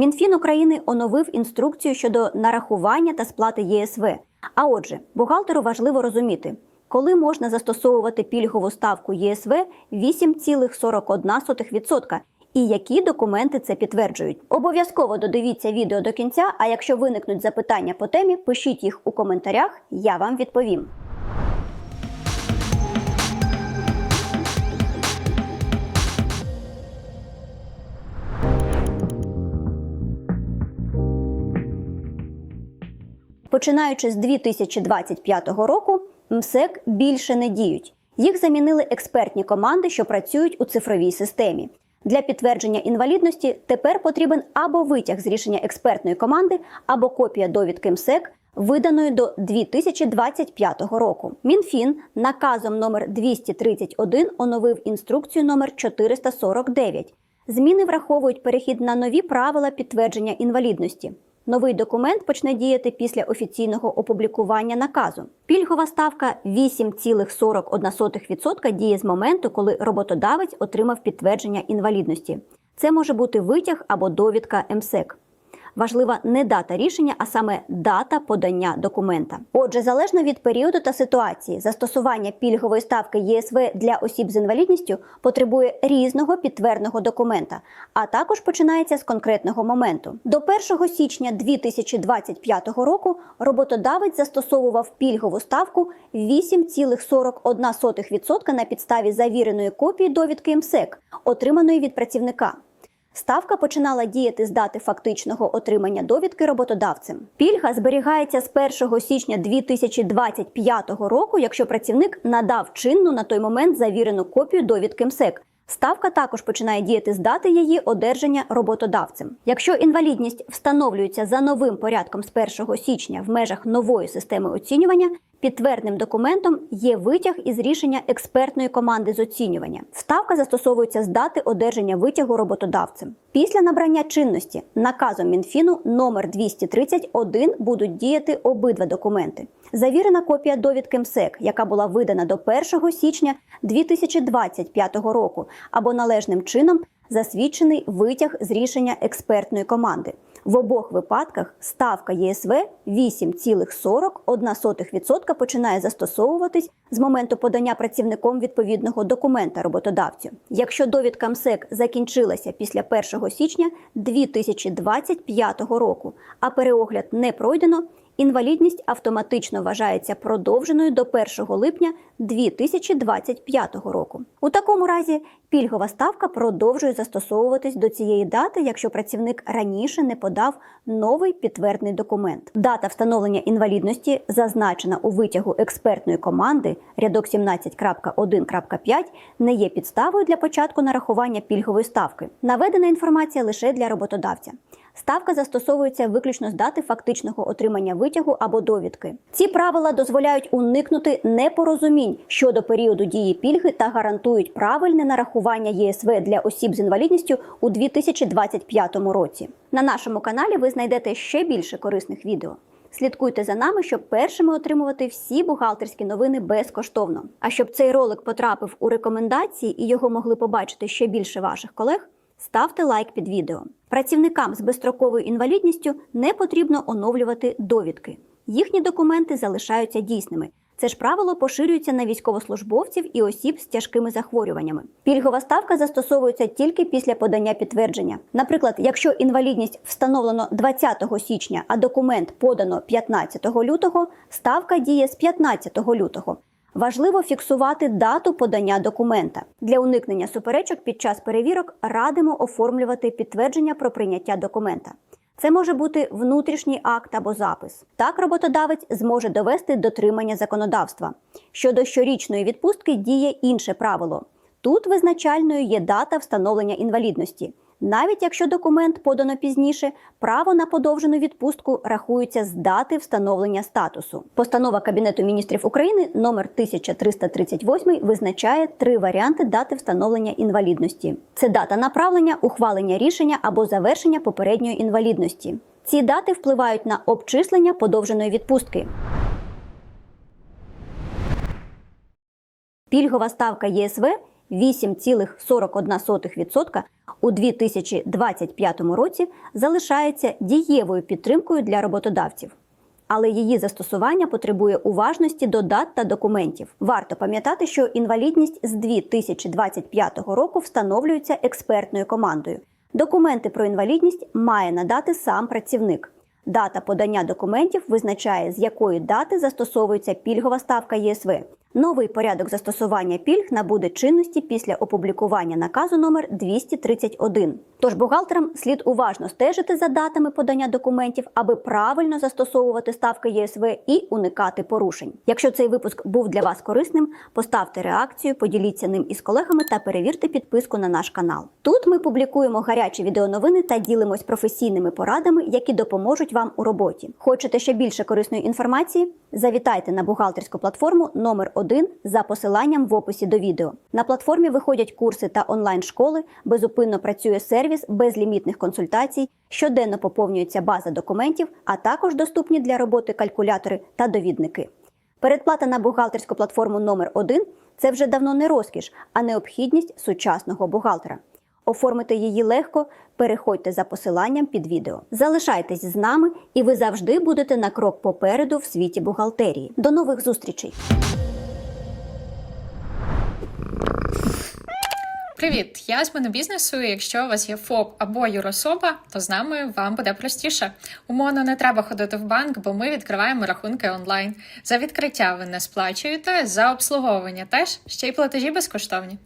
Мінфін України оновив інструкцію щодо нарахування та сплати ЄСВ. А отже, бухгалтеру важливо розуміти, коли можна застосовувати пільгову ставку ЄСВ 8,41% і які документи це підтверджують. Обов'язково додивіться відео до кінця. А якщо виникнуть запитання по темі, пишіть їх у коментарях, я вам відповім. Починаючи з 2025 року, МСЕК більше не діють. Їх замінили експертні команди, що працюють у цифровій системі. Для підтвердження інвалідності тепер потрібен або витяг з рішення експертної команди, або копія довідки МСЕК, виданої до 2025 року. Мінфін наказом номер 231 оновив інструкцію номер 449. Зміни враховують перехід на нові правила підтвердження інвалідності. Новий документ почне діяти після офіційного опублікування наказу. Пільгова ставка 8,41% діє з моменту, коли роботодавець отримав підтвердження інвалідності. Це може бути витяг або довідка МСЕК. Важлива не дата рішення, а саме дата подання документа. Отже, залежно від періоду та ситуації, застосування пільгової ставки ЄСВ для осіб з інвалідністю потребує різного підтвердного документа, а також починається з конкретного моменту. До 1 січня 2025 року роботодавець застосовував пільгову ставку 8,41% на підставі завіреної копії довідки МСЕК, отриманої від працівника. Ставка починала діяти з дати фактичного отримання довідки роботодавцем. Пільга зберігається з 1 січня 2025 року, якщо працівник надав чинну на той момент завірену копію довідки МСЕК. Ставка також починає діяти з дати її одержання роботодавцем. Якщо інвалідність встановлюється за новим порядком з 1 січня в межах нової системи оцінювання, підтвердним документом є витяг із рішення експертної команди з оцінювання. Ставка застосовується з дати одержання витягу роботодавцем. Після набрання чинності наказом Мінфіну номер 231 будуть діяти обидва документи. Завірена копія довідки МСЕК, яка була видана до 1 січня 2025 року, або належним чином засвідчений витяг з рішення експертної команди. В обох випадках ставка ЄСВ 8,41% починає застосовуватись з моменту подання працівником відповідного документа роботодавцю. Якщо довідка МСЕК закінчилася після 1 січня 2025 року, а переогляд не пройдено, інвалідність автоматично вважається продовженою до 1 липня 2025 року. У такому разі пільгова ставка продовжує застосовуватись до цієї дати, якщо працівник раніше не подав новий підтвердний документ. Дата встановлення інвалідності зазначена у витягу експертної команди рядок 17.1.5 не є підставою для початку нарахування пільгової ставки. Наведена інформація лише для роботодавця. Ставка застосовується виключно з дати фактичного отримання витягу або довідки. Ці правила дозволяють уникнути непорозумінь щодо періоду дії пільги та гарантують правильне нарахування ЄСВ для осіб з інвалідністю у 2025 році. На нашому каналі ви знайдете ще більше корисних відео. Слідкуйте за нами, щоб першими отримувати всі бухгалтерські новини безкоштовно. А щоб цей ролик потрапив у рекомендації і його могли побачити ще більше ваших колег. Ставте лайк під відео. Працівникам з безстроковою інвалідністю не потрібно оновлювати довідки. Їхні документи залишаються дійсними. Це ж правило поширюється на військовослужбовців і осіб з тяжкими захворюваннями. Пільгова ставка застосовується тільки після подання підтвердження. Наприклад, якщо інвалідність встановлено 20 січня, а документ подано 15 лютого, ставка діє з 15 лютого. Важливо фіксувати дату подання документа. Для уникнення суперечок під час перевірок радимо оформлювати підтвердження про прийняття документа. Це може бути внутрішній акт або запис. Так роботодавець зможе довести дотримання законодавства. Щодо щорічної відпустки діє інше правило. Тут визначальною є дата встановлення інвалідності. Навіть якщо документ подано пізніше, право на подовжену відпустку рахується з дати встановлення статусу. Постанова Кабінету міністрів України номер 1338 визначає три варіанти дати встановлення інвалідності: це дата направлення, ухвалення рішення або завершення попередньої інвалідності. Ці дати впливають на обчислення подовженої відпустки. Пільгова ставка ЄСВ 8,41% у 2025 році залишається дієвою підтримкою для роботодавців. Але її застосування потребує уважності до дат та документів. Варто пам'ятати, що інвалідність з 2025 року встановлюється експертною командою. Документи про інвалідність має надати сам працівник. Дата подання документів визначає, з якої дати застосовується пільгова ставка ЄСВ. Новий порядок застосування пільг набуде чинності після опублікування наказу номер 231. Тож бухгалтерам слід уважно стежити за датами подання документів, аби правильно застосовувати ставки ЄСВ і уникати порушень. Якщо цей випуск був для вас корисним, поставте реакцію, поділіться ним із колегами та перевірте підписку на наш канал. Тут ми публікуємо гарячі відеоновини та ділимось професійними порадами, які допоможуть вам у роботі. Хочете ще більше корисної інформації? Завітайте на бухгалтерську платформу номер 1 за посиланням в описі до відео. На платформі виходять курси та онлайн-школи, безупинно працює сервіс безлімітних консультацій, щоденно поповнюється база документів, а також доступні для роботи калькулятори та довідники. Передплата на бухгалтерську платформу номер 1 це вже давно не розкіш, а необхідність сучасного бухгалтера. Оформити її легко, переходьте за посиланням під відео. Залишайтесь з нами, і ви завжди будете на крок попереду в світі бухгалтерії. До нових зустрічей! Привіт, я з монобізнесу. і Якщо у вас є ФОП або юрособа, то з нами вам буде простіше. Умовно не треба ходити в банк, бо ми відкриваємо рахунки онлайн. За відкриття ви не сплачуєте, за обслуговування теж ще й платежі безкоштовні.